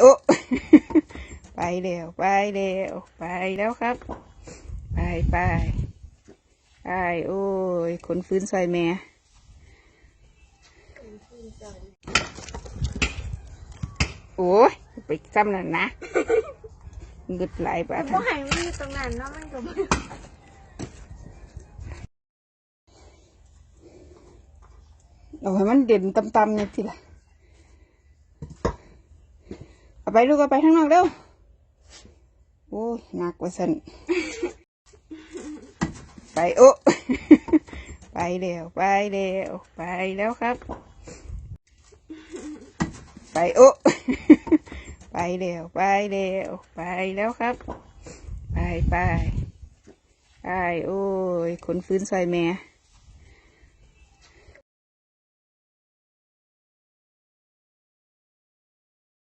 โอ้ไปแล้วไปแล้วไปแล้วครับ ไปไปไปโอ้ยคนฟื้นซอยแม่โอ้ยไปซ้ำนั่นนะเงึดไหลายบาทก็ให้มันอยู่ตรงนั้นเนาะมันก็บ่เอาให้มันเด่นตำๆเนี่ยทีละเอา ไปลูกเอาไปข้างนอกเร็วโอ้ยหนักกว่าสันไปโอ้ไปแล้วไปแล้วไปแล้วครับ ไปโอ้ไปแล้วไปแล้วไปแล้วครับ ไปไปไปโอ้ยคนฟื้นซอยแม่